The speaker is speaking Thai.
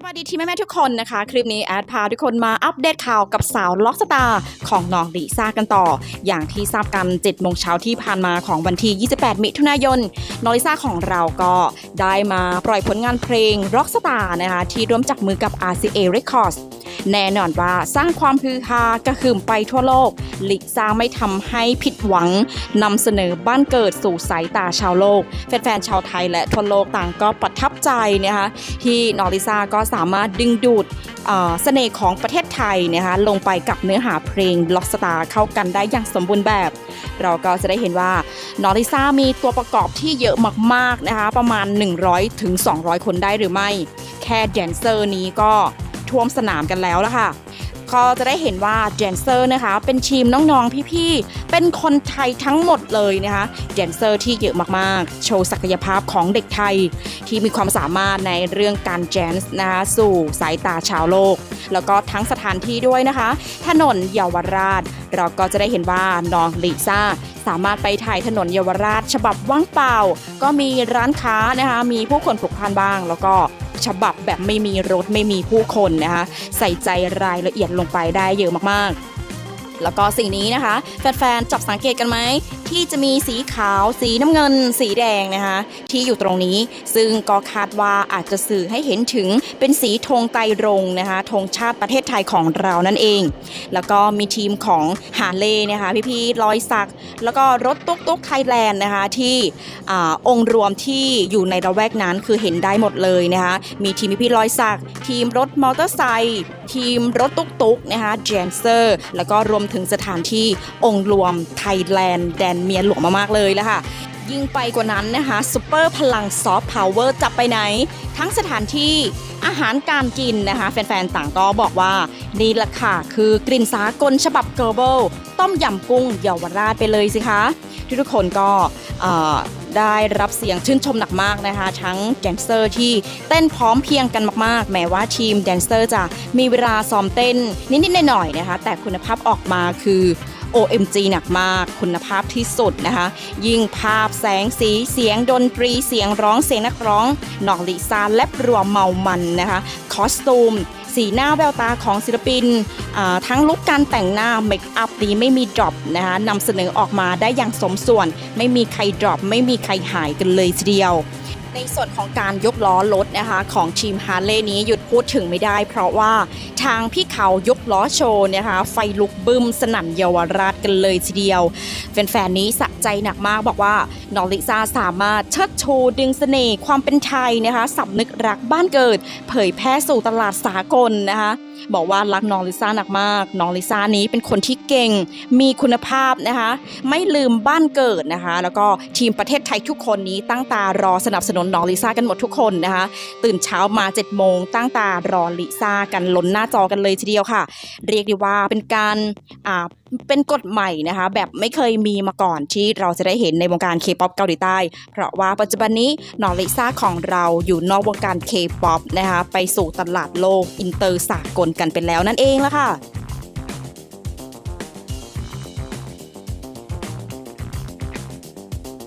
สวัสดีทีแม่แม่ทุกคนนะคะ คลิปนี้แอดพาทุกคนมาอัปเดตข่าวกับสาวล็อกสตาร์ของน้องดิซ่ากันต่อ อย่างที่ทราบกัน7โมงเช้าที่ผ่านมาของวันที่ 28 มิถุนายนน้องลิซ่าของเราก็ได้มาปล่อยผลงานเพลงล็อกสตาร์นะคะที่ร่วมจับมือกับ RCA Records แน่นอนว่าสร้างความฮือฮากระหึ่มไปทั่วโลกลิซ่าไม่ทำให้ผิดหวังนำเสนอบ้านเกิดสู่สายตาชาวโลก แฟนๆชาวไทยและทั่วโลกต่างก็ประทับใจนะคะที่นอริซาก็สามารถดึงดูดเอ่อเสน่ห์ของประเทศไทยนะคะลงไปกับเนื้อหาเพลงล็อกสตาร์เข้ากันได้อย่างสมบูรณ์แบบ เราก็จะได้เห็นว่านอริซามีตัวประกอบที่เยอะมากๆนะคะประมาณ 100ถึง200 คนได้หรือไม่ แค่แดนเซอร์นี้ก็ ท่วมสนามกันแล้วล่ะค่ะก็จะได้เห็นว่าแดนเซอร์นะคะ เป็นทีมน้องๆพี่ๆเป็นคนไทยทั้งหมดเลยนะคะแดนเซอร์ที่เยอะมากๆ โชว์ศักยภาพของเด็กไทย ที่มีความสามารถในเรื่องการแจนส์นะคะสู่สายตาชาวโลก แล้วก็ทั้งสถานที่ด้วยนะคะ ถนนเยาวราช เราก็จะได้เห็นว่าน้องลิซ่าสามารถไปถ่ายถนนเยาวราชฉบับว่างเปล่า ก็มีร้านค้านะคะ มีผู้คนพลุกพล่านบ้าง แล้วก็ ฉบับแบบไม่มีรถไม่มีผู้คนนะคะ ใส่ใจรายละเอียดลงไปได้เยอะมากๆ แล้วก็สิ่งนี้นะคะ แฟนๆจับสังเกตกันไหม ที่จะมีสีขาว สีน้ำเงิน สีแดงนะคะ ที่อยู่ตรงนี้ ซึ่งก็คาดว่าอาจจะสื่อให้เห็นถึงเป็นสีธงไตรรงนะคะธงชาติประเทศไทยของเรานั่นเอง แล้วก็มีทีมของหาเล่นะคะพี่ๆรอยสัก แล้วก็รถตุ๊กตุ๊กไทยแลนด์นะคะที่อองค์รวมที่อยู่ในระแวกนั้นคือเห็นได้หมดเลยนะคะมีทีมพี่ๆรอยสัก ทีมรถมอเตอร์ไซค์ทีมรถตุ๊กตุ๊กนะคะแจนเซอร์ แล้วก็รวมถึงสถานที่องค์รวมไทยแลนด์แดนเมียหลวงมากๆเลยแล้วค่ะยิ่งไปกว่านั้นนะคะซูเปอร์พลังซอฟต์พาวเวอร์จะไปไหน ทั้งสถานที่อาหารการกินนะคะ แฟนๆ ต่างก็บอกว่า นี่แหละค่ะ คือกลิ่นสากลฉบับ global ต้มยำกุ้งเยาวราชไปเลยสิคะ ทุกๆคนก็ได้รับเสียงชื่นชมหนักมากนะคะ ทั้งแดนเซอร์ที่เต้นพร้อมเพรียงกันมากๆ แม้ว่าทีมแดนเซอร์จะมีเวลาซ้อมเต้นนิดๆหน่อยๆนะคะ แต่คุณภาพออกมาคือ OMG หนักมากคุณภาพที่สุดนะคะ ยิ่งภาพแสงสีเสียงดนตรีเสียงร้องเสียงนักร้องนอกลิซาและรวมเมามันนะคะคอสตูมสีหน้าแววตาของศิลปิน ทั้งลุคการแต่งหน้าเมคอัพนี้ไม่มีดรอปนะคะนำเสนอออกมาได้อย่างสมส่วน ไม่มีใครดรอปไม่มีใครหายกันเลยทีเดียว ในส่วนของการยกล้อรถนะคะของทีมฮาร์เลย์นี้หยุดพูดถึงไม่ได้ เพราะว่าทางพี่เขายกล้อโชว์นะคะไฟลุกบึ้มสนั่นเยาวราชกันเลยทีเดียวแฟนๆนี้สะใจหนักมากบอกว่านอริซาสามารถเชิดชูดึงเสน่ห์ความเป็นไทยนะคะสำนึกรักบ้านเกิด เผยแพร่สู่ตลาดสากลนะคะ บอกว่ารักน้องลิซ่าหนักมาก น้องลิซ่านี้เป็นคนที่เก่ง มีคุณภาพนะคะ ไม่ลืมบ้านเกิดนะคะ แล้วก็ทีมประเทศไทยทุกคนนี้ตั้งตารอสนับสนุนน้องลิซ่ากันหมดทุกคนนะคะ ตื่นเช้ามา7จ็ดโมงตั้งตารอลิซ่ากันล้นหน้าจอกันเลยทีเดียวค่ะ เรียกได้ว่าเป็นการอ่าเป็นกฎใหม่นะคะ แบบไม่เคยมีมาก่อนที่เราจะได้เห็นในวงการเคป๊อปเกาหลีใต้ เพราะว่าปัจจุบันนี้นองลิซ่าของเราอยู่นอกวงการเคป๊อปนะคะ ไปสู่ตลาดโลกอินเตอร์สากลกันเป็นแล้วนั่นเองละค่ะ